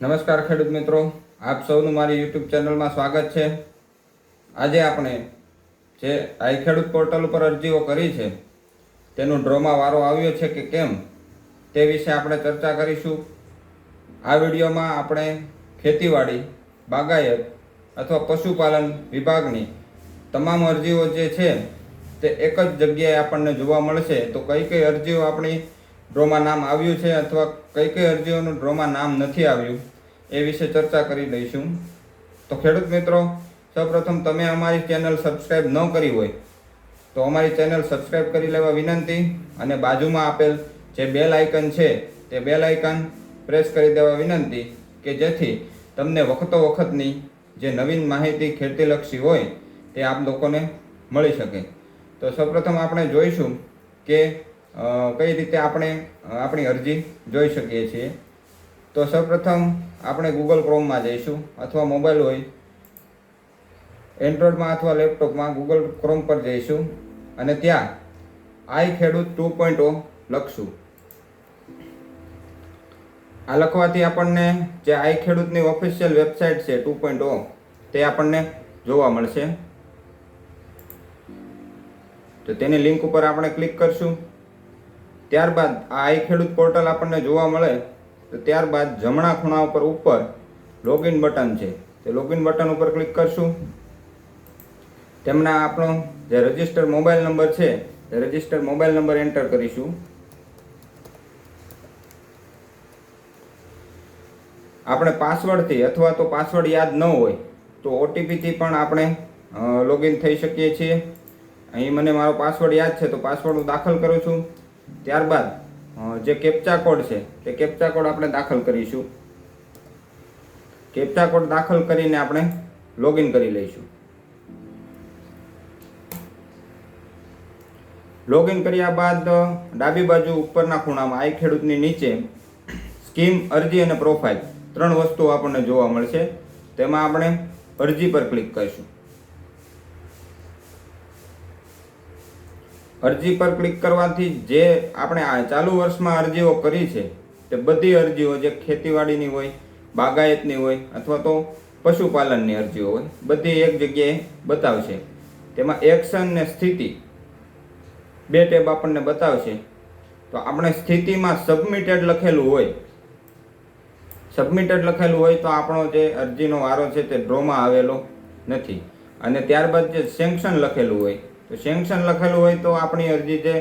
નમસ્કાર ખેડૂત મિત્રો. આપ સૌનું મારી યુટ્યુબ ચેનલમાં સ્વાગત છે. આજે આપણે જે આઈ ખેડૂત પોર્ટલ ઉપર અરજીઓ કરી છે, તેનો ડ્રોમાં વારો આવ્યો છે કે કેમ, તે વિશે આપણે ચર્ચા કરીશું. આ વિડીયોમાં આપણે ખેતીવાડી, બાગાયત અથવા પશુપાલન વિભાગની તમામ અરજીઓ જે છે, તે એક જ જગ્યાએ આપણને જોવા મળશે. તો કઈ કઈ અરજીઓ આપણી ડ્રોમાં નામ આવ્યું છે અથવા કઈ કઈ અરજીઓનું ડ્રોમાં નામ નથી આવ્યું, એ વિશે ચર્ચા કરી લઈશું. તો ખેડૂત મિત્રો, સૌપ્રથમ તમે અમારી ચેનલ સબસ્ક્રાઈબ ન કરી હોય, તો અમારી ચેનલ સબસ્ક્રાઈબ કરી લેવા વિનંતી અને બાજુમાં આપેલ જે બેલ આઇકન છે, તે બેલ આઇકન પ્રેસ કરી દેવા વિનંતી કે જેથી તમને વખતો વખતની જે નવીન માહિતી ખેતીલક્ષી હોય, તે આપ લોકોને મળી શકે. તો સૌપ્રથમ આપણે જોઈશું કે કઈ રીતે આપણે આપણી અરજી જોઈ શકીએ છીએ? તો સૌપ્રથમ આપણે ગૂગલ ક્રોમમાં જઈશું અથવા મોબાઈલ હોય એન્ડ્રોઈડમાં અથવા લેપટોપમાં ગૂગલ ક્રોમ પર જઈશું અને ત્યાં આઈ ખેડૂત ટુ પોઈન્ટ ઓ લખશું. આ લખવાથી આપણને જે આઈ ખેડૂતની ઓફિશિયલ વેબસાઇટ છે ટુ પોઈન્ટ ઓ, તે આપણને જોવા મળશે. તો તેની લિંક ઉપર આપણે ક્લિક કરશું. ત્યારબાદ આ આઈ ખેડૂત પોર્ટલ આપણને જોવા મળે, તો ત્યારબાદ જમણા ખૂણા ઉપર ઉપર લોગિન બટન છે. તે લોગિન બટન ઉપર ક્લિક કરશું. તેમના આપણો જે રજિસ્ટર મોબાઈલ નંબર છે તે રજિસ્ટર મોબાઈલ નંબર એન્ટર કરીશું. આપણે પાસવર્ડથી અથવા તો પાસવર્ડ યાદ ન હોય, તો ઓટીપીથી પણ આપણે લોગિન થઈ શકીએ છીએ. અહીં મને મારો પાસવર્ડ યાદ છે, તો પાસવર્ડ હું દાખલ કરું છું. ત્યારબાદ જે કેપ્ચા કોડ છે, તે કેપ્ચા કોડ આપણે દાખલ કરીશું. કેપ્ચા કોડ દાખલ કરીને આપણે લોગિન કરી લઈશું. લોગિન કર્યા બાદ, ડાબી બાજુ ઉપરના ખૂણામાં આઈ ખેડૂતની નીચે સ્કીમ, અરજી અને પ્રોફાઇલ ત્રણ વસ્તુઓ આપણને જોવા મળશે. તેમાં આપણે અરજી પર ક્લિક કરીશું. અરજી પર ક્લિક કરવાથી જે આપણે ચાલુ વર્ષમાં અરજીઓ કરી છે, તે બધી અરજીઓ જે ખેતીવાડીની હોય, બાગાયતની હોય અથવા તો પશુપાલનની અરજીઓ હોય, બધી એક જગ્યાએ બતાવશે. તેમાં એક્શન ને સ્થિતિ બે ટેબ આપણને બતાવશે. તો આપણે સ્થિતિમાં સબમિટેડ લખેલું હોય સબમિટેડ લખેલું હોય તો આપણો જે અરજીનો વારો છે તે ડ્રોમાં આવેલો નથી. અને ત્યારબાદ જે સેન્કશન લખેલું હોય તો સેન્કશન લખેલું હોય તો આપણી અરજી જે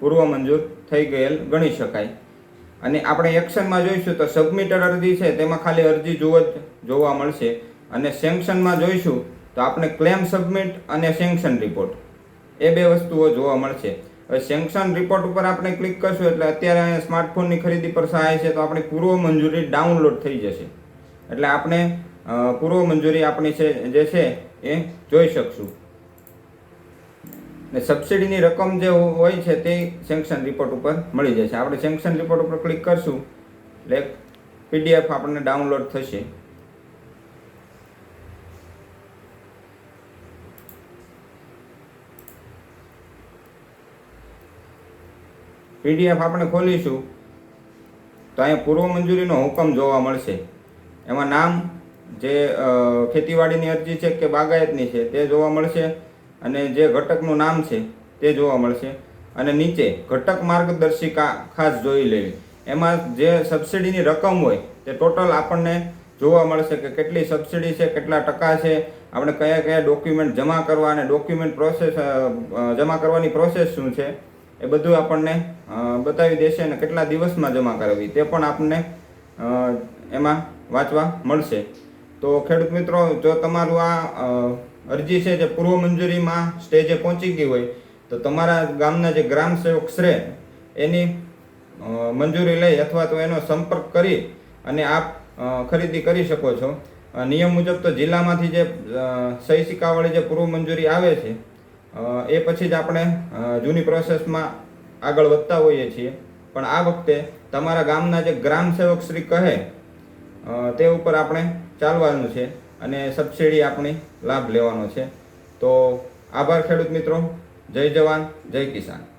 પૂર્વ મંજૂર થઈ ગયેલ ગણી શકાય. અને આપણે એક્શનમાં જોઈશું તો સબમિટેડ અરજી છે, તેમાં ખાલી અરજી જોવો જ જોવા મળશે. અને સેન્કશનમાં જોઈશું તો આપણે ક્લેમ સબમિટ અને સેન્કશન રિપોર્ટ. એ બે વસ્તુઓ જોવા મળશે. હવે સેન્કશન રિપોર્ટ ઉપર આપણે ક્લિક કરશું એટલે અત્યારે અહીંયા સ્માર્ટફોનની ખરીદી પર સહાય છે તો આપણી પૂર્વ મંજૂરી ડાઉનલોડ થઈ જશે. એટલે આપણે પૂર્વ મંજૂરી આપણી છે, જે છે એ જોઈ શકશું. ને સબસિડીની રકમ જે હોય છે તે સેન્કશન રિપોર્ટ ઉપર મળી જશે. આપણે સેન્કશન રિપોર્ટ ઉપર ક્લિક કરશું, એટલે પીડીએફ આપણને ડાઉનલોડ થશે. પીડીએફ આપણે ખોલીશું, તો અહીંયા પૂર્વ મંજૂરીનો હુકમ જોવા મળશે. એમાં નામ જે ખેતીવાડીની અરજી છે કે બાગાયતની છે તે જોવા મળશે. અને જે ઘટકનું નામ છે તે જોવા મળશે. અને નીચે ઘટક માર્ગદર્શિકા ખાસ જોઈ લેવી. એમાં જે સબસિડીની રકમ હોય તે ટોટલ આપણને જોવા મળશે કે કેટલી સબસિડી છે, કેટલા ટકા છે, આપણે કયા કયા ડોક્યુમેન્ટ જમા કરવા અને ડોક્યુમેન્ટ પ્રોસેસ જમા કરવાની પ્રોસેસ શું છે, એ બધું આપણને બતાવી દેશે અને કેટલા દિવસમાં જમા કરાવી તે પણ આપણને એમાં વાંચવા મળશે. તો ખેડૂત મિત્રો, જો તમારું આ અરજી છે જે પૂર્વ મંજૂરીમાં સ્ટેજે પહોંચી ગઈ હોય, તો તમારા ગામના જે ગ્રામ સેવક શ્રે એની મંજૂરી લઈ અથવા તો એનો સંપર્ક કરી અને આપ ખરીદી કરી શકો છો. નિયમ મુજબ તો જિલ્લામાંથી જે સહી સિક્કાવાળી જે પૂર્વ મંજૂરી આવે છે એ પછી જ આપણે જૂની પ્રોસેસમાં આગળ વધતા હોઈએ છીએ. પણ આ વખતે તમારા ગામના જે ગ્રામ સેવક શ્રી કહે તે ઉપર આપણે ચાલવાનું છે. અને સબસિડી આપણી લાભ લેવાનો છે. તો આભાર ખેડૂત મિત્રો. જય જવાન જય કિસાન.